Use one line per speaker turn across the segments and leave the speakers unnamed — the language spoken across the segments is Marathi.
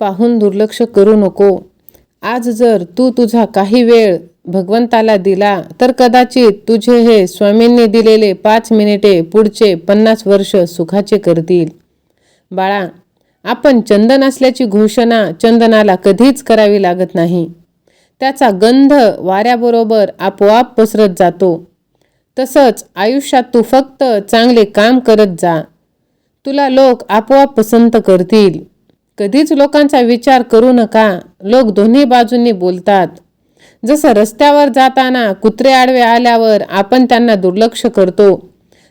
पाहून दुर्लक्ष करू नको. आज जर तू तुझा काही वेळ भगवंताला दिला तर कदाचित तुझे हे स्वामींनी दिलेले पाच मिनिटे पुढचे पन्नास वर्ष सुखाचे करतील. बाळा आपण चंदन असल्याची घोषणा चंदनाला कधीच करावी लागत नाही. त्याचा गंध वाऱ्याबरोबर आपोआप पसरत जातो. तसंच आयुष्यात तू फक्त चांगले काम करत जा. तुला लोक आपोआप पसंत करतील. कधीच लोकांचा विचार करू नका. लोक दोन्ही बाजूंनी बोलतात. जसं रस्त्यावर जाताना कुत्रे आडवे आल्यावर आपण त्यांना दुर्लक्ष करतो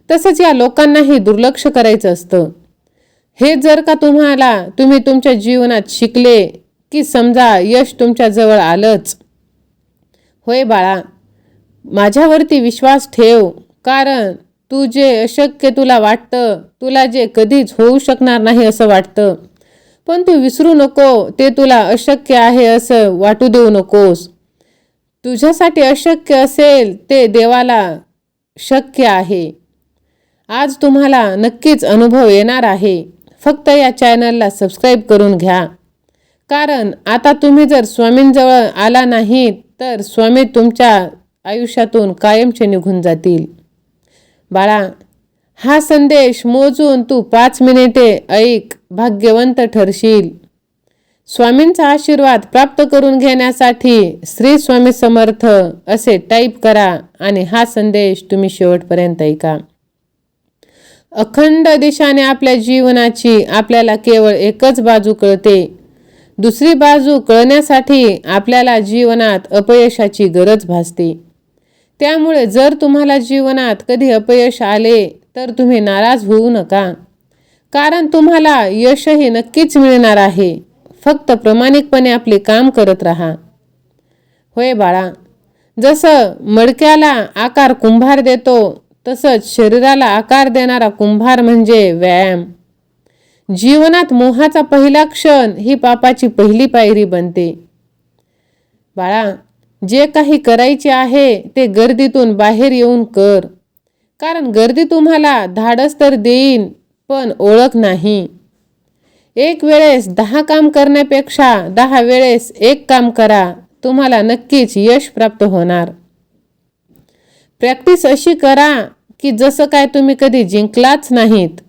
तसंच या लोकांनाही दुर्लक्ष करायचं असतं. हे जर का तुम्हाला तुम्ही तुमच्या जीवनात शिकले की समजा यश तुमच्याजवळ आलंच. होय बाळा माझ्यावरती विश्वास ठेव कारण तू जे अशक्य तुला वाटतं तुला जे कधीच होऊ शकणार नाही असं वाटतं. पण तू विसरू नको ते तुला अशक्य आहे असं वाटू देऊ नकोस. तुझ्यासाठी अशक्य असेल ते देवाला शक्य आहे. आज तुम्हाला नक्कीच अनुभव येणार आहे. फक्त या चॅनलला सबस्क्राईब करून घ्या. कारण आता तुम्ही जर स्वामींजवळ आला नाही तर स्वामी तुमच्या आयुष्यातून कायमचे निघून जातील. बाळा हा संदेश मोजून तू पाच मिनिटे ऐक भाग्यवंत ठरशील. स्वामींचा आशीर्वाद प्राप्त करून घेण्यासाठी श्री स्वामी समर्थ असे टाईप करा आणि हा संदेश तुम्ही शेवटपर्यंत ऐका. अखंड दिशाने आपल्या जीवनाची आपल्याला केवळ एकच बाजू कळते. दुसरी बाजू कळण्यासाठी आपल्याला जीवनात अपयशाची गरज भासते. त्यामुळे जर तुम्हाला जीवनात कधी अपयश आले तर तुम्ही नाराज होऊ नका. कारण तुम्हाला यशही नक्कीच मिळणार आहे. फक्त प्रामाणिकपणे आपले काम करत राहा. होय बाळा जसं मडक्याला आकार कुंभार देतो तसंच शरीराला आकार देणारा कुंभार म्हणजे व्यायाम. जीवनात मोहाचा पहिला क्षण ही पापाची पहिली पायरी बनते. बाळा जे काही करायचे आहे ते गर्दीतून बाहेर येऊन कर. कारण गर्दी तुम्हाला धाडस तर देईन पण ओळख नाही. एक वेळेस दहा काम करण्यापेक्षा दहा वेळेस एक काम करा तुम्हाला नक्कीच यश प्राप्त होणार. प्रॅक्टिस अशी करा की जसं काय तुम्ही कधी जिंकलाच नाहीत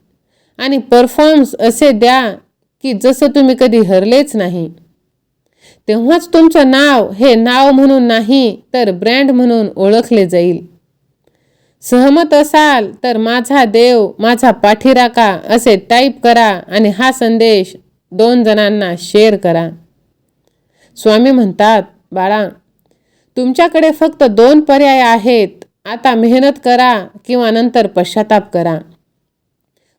आणि परफॉर्म्स असे द्या की जसं तुम्ही कधी हरलेच नाही. तेव्हाच तुमचं नाव हे नाव म्हणून नाही तर ब्रँड म्हणून ओळखले जाईल. सहमत असाल तर माझा देव माझा पाठीराका असे टाईप करा आणि हा संदेश दोन जणांना शेअर करा. स्वामी म्हणतात बाळा तुमच्याकडे फक्त दोन पर्याय आहेत. आता मेहनत करा किंवा नंतर पश्चाताप करा.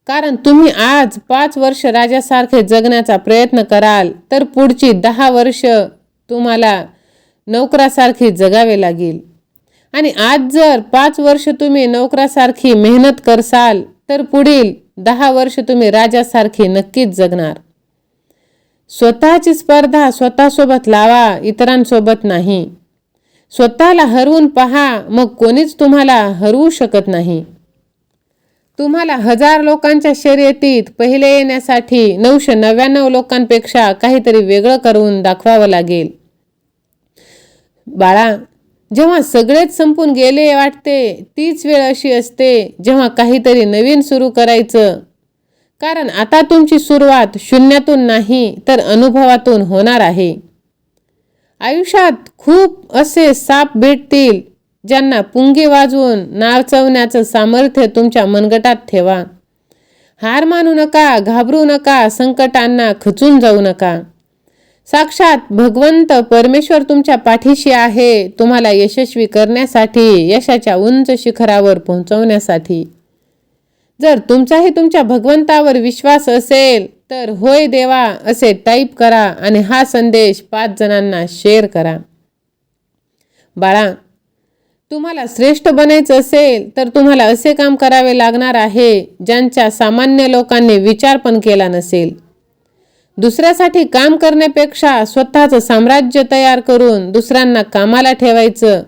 कारण तुम्ही आज पाच वर्ष राजासारखे जगण्याचा प्रयत्न कराल तर पुढची दहा वर्ष तुम्हाला नोकरासारखी जगावे लागेल. आणि आज जर पाच वर्ष तुम्ही नोकरासारखी मेहनत करसाल तर पुढील दहा वर्ष तुम्ही राजासारखी नक्कीच जगणार. स्वतःची स्पर्धा स्वतःसोबत लावा इतरांसोबत नाही. स्वतःला हरवून पहा मग कोणीच तुम्हाला हरवू शकत नाही. तुम्हाला हजार लोकांच्या शर्यतीत पहिले येण्यासाठी नऊशे नव्याण्णव लोकांपेक्षा काहीतरी वेगळं करून दाखवावं लागेल. बाळा जेव्हा सगळेच संपून गेले वाटते तीच वेळ अशी असते जेव्हा काहीतरी नवीन सुरू करायचं. कारण आता तुमची सुरुवात शून्यातून नाही तर अनुभवातून होणार आहे. आयुष्यात खूप असे साप भेटतील ज्यांना पुंगी वाजवून नाचवण्याचं सामर्थ्य तुमच्या मनगटात ठेवा. हार मानू नका घाबरू नका संकटांना खचून जाऊ नका. साक्षात भगवंत परमेश्वर तुमच्या पाठीशी आहे तुम्हाला यशस्वी करण्यासाठी यशाच्या उंच शिखरावर पोहोचवण्यासाठी. जर तुमचाही तुमच्या भगवंतावर विश्वास असेल तर होय देवा असे टाईप करा आणि हा संदेश पाच जणांना शेअर करा. बाळा तुम्हाला श्रेष्ठ बनायचं असेल तर तुम्हाला असे काम करावे लागणार आहे ज्यांच्या सामान्य लोकांनी विचार पण केला नसेल. दुसऱ्यासाठी काम करण्यापेक्षा स्वतःचं साम्राज्य तयार करून दुसऱ्यांना कामाला ठेवायचं.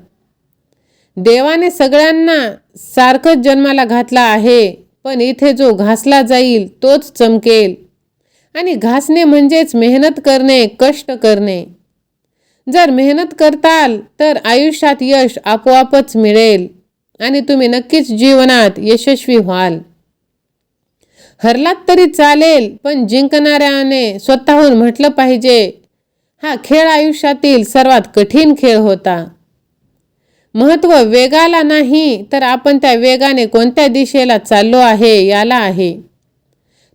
देवाने सगळ्यांना सारखंच जन्माला घातला आहे पण इथे जो घासला जाईल तोच चमकेल. आणि घासणे म्हणजेच मेहनत करणे कष्ट करणे. जर मेहनत करताल तर आयुष्यात यश आपोआपच मिळेल. आणि तुम्ही नक्कीच जीवनात यशस्वी व्हाल. हरलात तरी चालेल पण जिंकणाऱ्याने स्वतःहून म्हटलं पाहिजे. हा खेळ आयुष्यातील सर्वात कठीण खेळ होता. महत्त्व वेगाला नाही तर आपण त्या वेगाने कोणत्या दिशेला चाललो आहे याला आहे.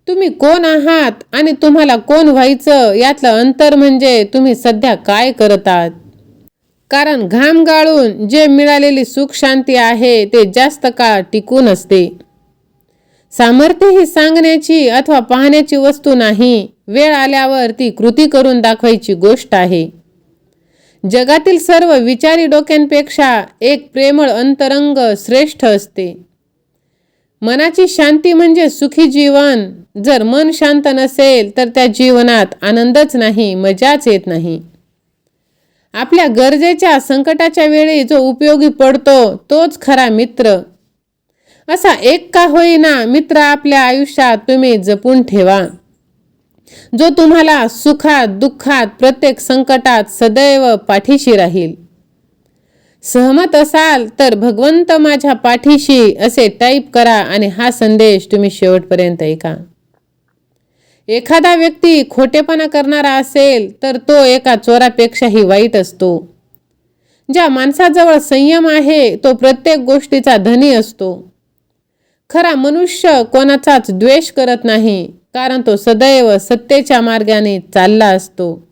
तुम्ही कोण आहात आणि तुम्हाला कोण व्हायचं यातलं अंतर म्हणजे तुम्ही सध्या काय करत आहात कारण घाम गाळून जे मिळालेली सुख शांती आहे ते जास्त काळ टिकून असते. सामर्थ्य ही सांगण्याची अथवा पाहण्याची वस्तू नाही. वेळ आल्यावर ती कृती करून दाखवायची गोष्ट आहे. जगातील सर्व विचारी डोक्यांपेक्षा एक प्रेमळ अंतरंग श्रेष्ठ असते. मनाची शांती म्हणजे सुखी जीवन. जर मन शांत नसेल तर त्या जीवनात आनंदच नाही मजाच येत नाही. आपल्या गरजेच्या संकटाच्या वेळी जो उपयोगी पडतो तोच खरा मित्र. असा एक का होईना मित्र आपल्या आयुष्यात तुम्ही जपून ठेवा. जो तुम्हाला सुखात दुःखात प्रत्येक संकटात सदैव पाठीशी राहील. सहमत असाल तर भगवंत माझ्या पाठीशी असे टाईप करा आणि हा संदेश तुम्ही शेवटपर्यंत ऐका. एखादा व्यक्ती खोटेपणा करणारा असेल तर तो एका चोरापेक्षाही वाईट असतो. ज्या माणसाजवळ संयम आहे तो प्रत्येक गोष्टीचा धनी असतो. खरा मनुष्य कोणाचाच द्वेष करत नाही कारण तो सदैव सत्तेच्या मार्गाने चालला असतो.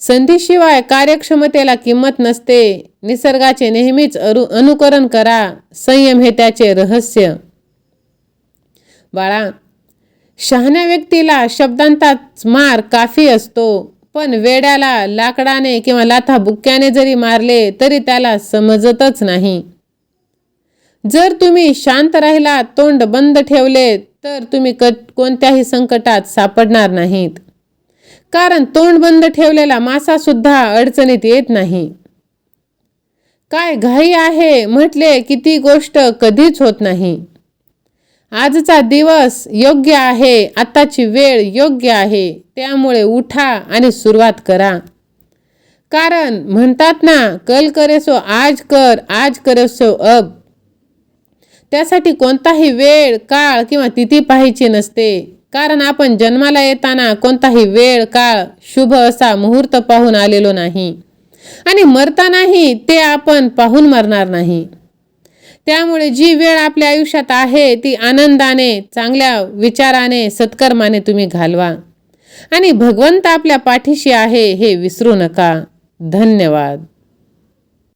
संधीशिवाय कार्यक्षमतेला किंमत नसते. निसर्गाचे नेहमीच अरु अनुकरण करा. संयम हे त्याचे रहस्य. बाळा शहाण्या व्यक्तीला शब्दांताच मार काफी असतो पण वेड्याला लाकडाने किंवा लाथा बुक्क्याने जरी मारले तरी त्याला समजतच नाही. जर तुम्ही शांत राहिला तोंड बंद ठेवले तर तुम्ही क कोणत्याही संकटात सापडणार नाहीत. कारण तोंड बंद ठेवलेला मासा सुद्धा अडचणीत येत नाही. काय घाई आहे म्हटले की ती गोष्ट कधीच होत नाही. आजचा दिवस योग्य आहे आत्ताची वेळ योग्य आहे त्यामुळे उठा आणि सुरुवात करा. कारण म्हणतात ना कल करेसो आज कर आज करेसो अब. त्यासाठी कोणताही वेळ काळ किंवा तिथी पाहायची नसते. कारण आपण जन्माला येताना कोणताही वेळ काळ शुभ असा मुहूर्त पाहून आलेलो नाही. आणि मरतानाही ते आपण पाहून मरणार नाही. त्यामुळे जी वेळ आपल्या आयुष्यात आहे ती आनंदाने चांगल्या विचाराने सत्कर्माने तुम्ही घालवा. आणि भगवंत आपल्या पाठीशी आहे हे विसरू नका. धन्यवाद.